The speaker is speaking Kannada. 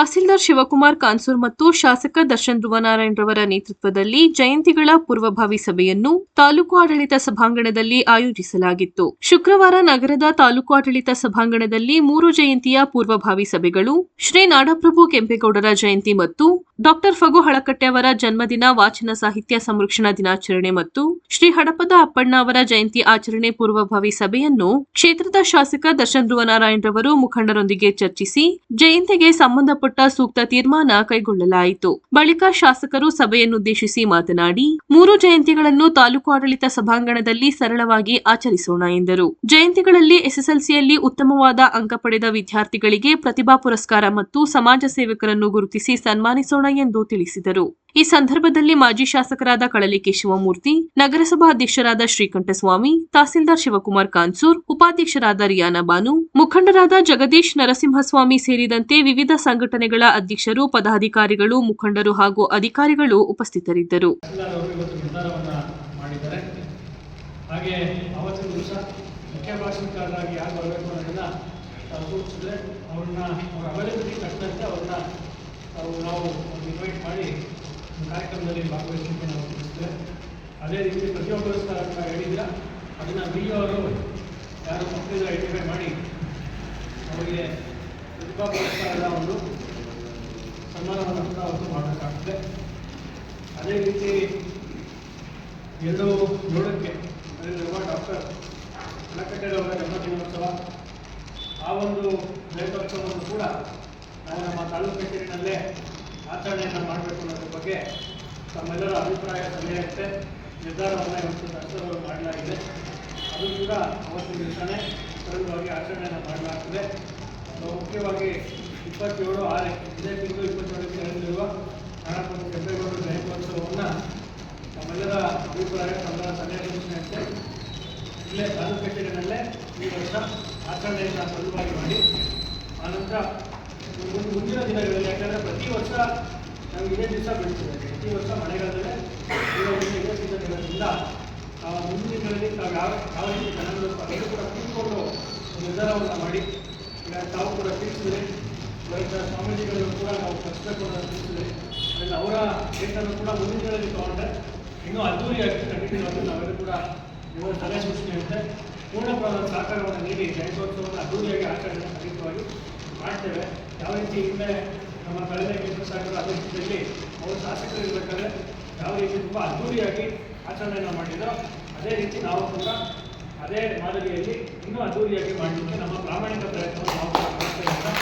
ತಹಸೀಲ್ದಾರ್ ಶಿವಕುಮಾರ್ ಕಾನ್ಸೂರ್ ಮತ್ತು ಶಾಸಕ ದರ್ಶನ್ ಧ್ರುವನಾರಾಯಣ್ ರವರ ನೇತೃತ್ವದಲ್ಲಿ ಜಯಂತಿಗಳ ಪೂರ್ವಭಾವಿ ಸಭೆಯನ್ನು ತಾಲೂಕು ಆಡಳಿತ ಸಭಾಂಗಣದಲ್ಲಿ ಆಯೋಜಿಸಲಾಗಿತ್ತು. ಶುಕ್ರವಾರ ನಗರದ ತಾಲೂಕು ಆಡಳಿತ ಸಭಾಂಗಣದಲ್ಲಿ ಮೂರು ಜಯಂತಿಯ ಪೂರ್ವಭಾವಿ ಸಭೆಗಳು ಶ್ರೀ ನಾಡಪ್ರಭು ಕೆಂಪೇಗೌಡರ ಜಯಂತಿ ಮತ್ತು ಡಾಕ್ಟರ್ ಫಗು ಹಳಕಟ್ಟೆ ಅವರ ಜನ್ಮದಿನ, ವಾಚನ ಸಾಹಿತ್ಯ ಸಂರಕ್ಷಣಾ ದಿನಾಚರಣೆ ಮತ್ತು ಶ್ರೀ ಹಡಪದ ಅಪ್ಪಣ್ಣ ಅವರ ಜಯಂತಿ ಆಚರಣೆ ಪೂರ್ವಭಾವಿ ಸಭೆಯನ್ನು ಕ್ಷೇತ್ರದ ಶಾಸಕ ದರ್ಶನ್ ಧ್ರುವನಾರಾಯಣ್ ರವರು ಮುಖಂಡರೊಂದಿಗೆ ಚರ್ಚಿಸಿ ಜಯಂತಿಗೆ ಸಂಬಂಧಪಟ್ಟ ಸೂಕ್ತ ತೀರ್ಮಾನ ಕೈಗೊಳ್ಳಲಾಯಿತು. ಬಳಿಕ ಶಾಸಕರು ಸಭೆಯನ್ನುದ್ದೇಶಿಸಿ ಮಾತನಾಡಿ, ಮೂರು ಜಯಂತಿಗಳನ್ನು ತಾಲೂಕು ಆಡಳಿತ ಸಭಾಂಗಣದಲ್ಲಿ ಸರಳವಾಗಿ ಆಚರಿಸೋಣ ಎಂದರು. ಜಯಂತಿಗಳಲ್ಲಿ ಎಸ್ಎಸ್ಎಲ್ಸಿಯಲ್ಲಿ ಉತ್ತಮವಾದ ಅಂಕ ಪಡೆದ ವಿದ್ಯಾರ್ಥಿಗಳಿಗೆ ಪ್ರತಿಭಾ ಪುರಸ್ಕಾರ ಮತ್ತು ಸಮಾಜ ಸೇವಕರನ್ನು ಗುರುತಿಸಿ ಸನ್ಮಾನಿಸೋಣ ಎಂದು ತಿಳಿಸಿದರು. ಈ ಸಂದರ್ಭದಲ್ಲಿ ಮಾಜಿ ಶಾಸಕರಾದ ಕಳಲಿಕೆ ಶಿವಮೂರ್ತಿ ನಗರಸಭಾ ಅಧ್ಯಕ್ಷರಾದ ಶ್ರೀಕಂಠಸ್ವಾಮಿ, ತಹಸೀಲ್ದಾರ್ ಶಿವಕುಮಾರ್ ಕಾನ್ಸೂರ್, ಉಪಾಧ್ಯಕ್ಷರಾದ ರಿಯಾನಾ ಬಾನು, ಮುಖಂಡರಾದ ಜಗದೀಶ್ ನರಸಿಂಹಸ್ವಾಮಿ ಸೇರಿದಂತೆ ವಿವಿಧ ಸಂಘಟನೆಗಳ ಅಧ್ಯಕ್ಷರು, ಪದಾಧಿಕಾರಿಗಳು, ಮುಖಂಡರು ಹಾಗೂ ಅಧಿಕಾರಿಗಳು ಉಪಸ್ಥಿತರಿದ್ದರು. ಅವ್ರನ್ನ, ಅವ್ರ ತಕ್ಕಂತೆ ಅವ್ರನ್ನ ತಾವು ನಾವು ಇನ್ವೈಟ್ ಮಾಡಿ ಕಾರ್ಯಕ್ರಮದಲ್ಲಿ ಭಾಗವಹಿಸಲಿಕ್ಕೆ ನಾವು ತಿಳಿಸ್ತೇವೆ ಅದೇ ರೀತಿ ಪ್ರತಿಯೊಬ್ಬರು ಸಹ ಹೇಳಿದ್ದೀರ ಅದನ್ನು ಬಿ ಅವರು ಯಾರು ಮಕ್ಕಳಿಗೆ ಐಡೆಂಟಿಫೈ ಮಾಡಿ ಅವರಿಗೆ ಪ್ರತಿಭಾ ಪುರಸ್ಕಾರದ ಒಂದು ಸನ್ಮಾನವನ್ನು ಕೂಡ ಅವರು ಮಾಡಬೇಕಾಗ್ತದೆ ಅದೇ ರೀತಿ ಎರಡು ಏಳಕ್ಕೆ ಅದರಲ್ಲಿರುವ ಡಾಕ್ಟರ್ ಕನಕಟ್ಟೆರವರ ಜನ್ಮದಿನೋತ್ಸವ, ಆ ಒಂದು ಜಯಂತ್ಯೋತ್ಸವವನ್ನು ಕೂಡ ನಾವು ನಮ್ಮ ತಾಲೂಕು ಕಚೇರಿನಲ್ಲೇ ಆಚರಣೆಯನ್ನು ಮಾಡಬೇಕು ಅನ್ನೋದ್ರ ಬಗ್ಗೆ ತಮ್ಮೆಲ್ಲರ ಅಭಿಪ್ರಾಯ ಸಲಹೆಯಂತೆ ನಿರ್ಧಾರವನ್ನು ಇವತ್ತು ಸರ್ಕಾರಗಳು ಮಾಡಲಾಗಿದೆ. ಅದು ಕೂಡ ಅವತ್ತಿನ ದಿವಸನೇ ಸರಳವಾಗಿ ಆಚರಣೆಯನ್ನು ಮಾಡಲಾಗ್ತದೆ. ಮುಖ್ಯವಾಗಿ ಇಪ್ಪತ್ತೇಳು ಆರು ಇದೇ ತಿಂಗಳು ಇಪ್ಪತ್ತೇಳಕ್ಕೆ ನಡೆದಿರುವ ನಾಡಪ್ರಭು ಕೆಂಪೇಗೌಡ ಜಯಂತ್ಯೋತ್ಸವವನ್ನು ತಮ್ಮೆಲ್ಲರ ಅಭಿಪ್ರಾಯ, ತಮ್ಮೆಲ್ಲರ ಸಲಹೆ ಸೂಚನೆಯಂತೆ ಇಲ್ಲೇ ತಾಲೂಕು ಕಚೇರಿನಲ್ಲೇ ಈ ವರ್ಷ ಆಚರಣೆಯನ್ನು ಸಲುವಾಗಿ ಮಾಡಿ. ಆನಂತರ ಮುಂದಿನ ಮುಂದಿನ ದಿನಗಳಲ್ಲಿ, ಯಾಕಂದರೆ ಪ್ರತಿ ವರ್ಷ ನಮ್ಗೆ ಇದೇ ದಿವಸ ಬೀಳ್ತದೆ. ಪ್ರತಿ ವರ್ಷ ಮಳೆಗಾಲದಲ್ಲೇ ಇದೇ ಆ ಮುಂದಿನ ದಿನಗಳಲ್ಲಿ ತಾವು ಯಾವ ಯಾವ ರೀತಿ ಜನಗಳು ಕೂಡ ತಿಳ್ಕೊಂಡು ನಿರ್ಧಾರವನ್ನು ಮಾಡಿ, ಈಗ ತಾವು ಕೂಡ ತಿಳಿಸಿದ್ರೆ ರೈತ ಸ್ವಾಮೀಜಿಗಳು ಕೂಡ ನಾವು ಕಷ್ಟ ಕೂಡ ತಿಳಿಸಿದ್ರೆ ಅದರಿಂದ ಅವರ ಡೇಟನ್ನು ಕೂಡ ಮುಂದಿನ ದಿನಗಳಲ್ಲಿ ತಗೊಂಡ್ರೆ ಇನ್ನೂ ಅದ್ದೂರಿಯಾಗಿ ಖಂಡಿತವಾಗಿ ನಾವೆಲ್ಲರೂ ಕೂಡ ಇವರ ಸೂಚನೆ ಸೂಚನೆಯಂತೆ ಪೂರ್ಣ ಪ್ರಮಾಣದ ಸಹಕಾರವನ್ನು ನೀಡಿ ಜಯಂತ್ಯೋತ್ಸವವನ್ನು ಅದ್ದೂರಿಯಾಗಿ ಆಚರಣೆ ಖಂಡಿತವಾಗಿ ಮಾಡ್ತೇವೆ. ಯಾವ ರೀತಿ ಹಿಂದೆ ನಮ್ಮ ಕಳೆದ ಕೇಂದ್ರ ಸರ್ಕಾರದ ಅಧ್ಯಕ್ಷತೆಯಲ್ಲಿ ಅವರು ಶಾಸಕರು ಇರಬೇಕಾದ್ರೆ ಯಾವ ರೀತಿ ತುಂಬ ಅದ್ದೂರಿಯಾಗಿ ಆಚರಣೆಯನ್ನು ಮಾಡಿದ್ರು, ಅದೇ ರೀತಿ ನಾವು ಕೂಡ ಅದೇ ಮಾದರಿಯಲ್ಲಿ ಇನ್ನೂ ಅದ್ದೂರಿಯಾಗಿ ಮಾಡಲಿಕ್ಕೆ ನಮ್ಮ ಪ್ರಾಮಾಣಿಕ ಪ್ರಯತ್ನವನ್ನು ನಾವು ಮಾಡ್ತಾ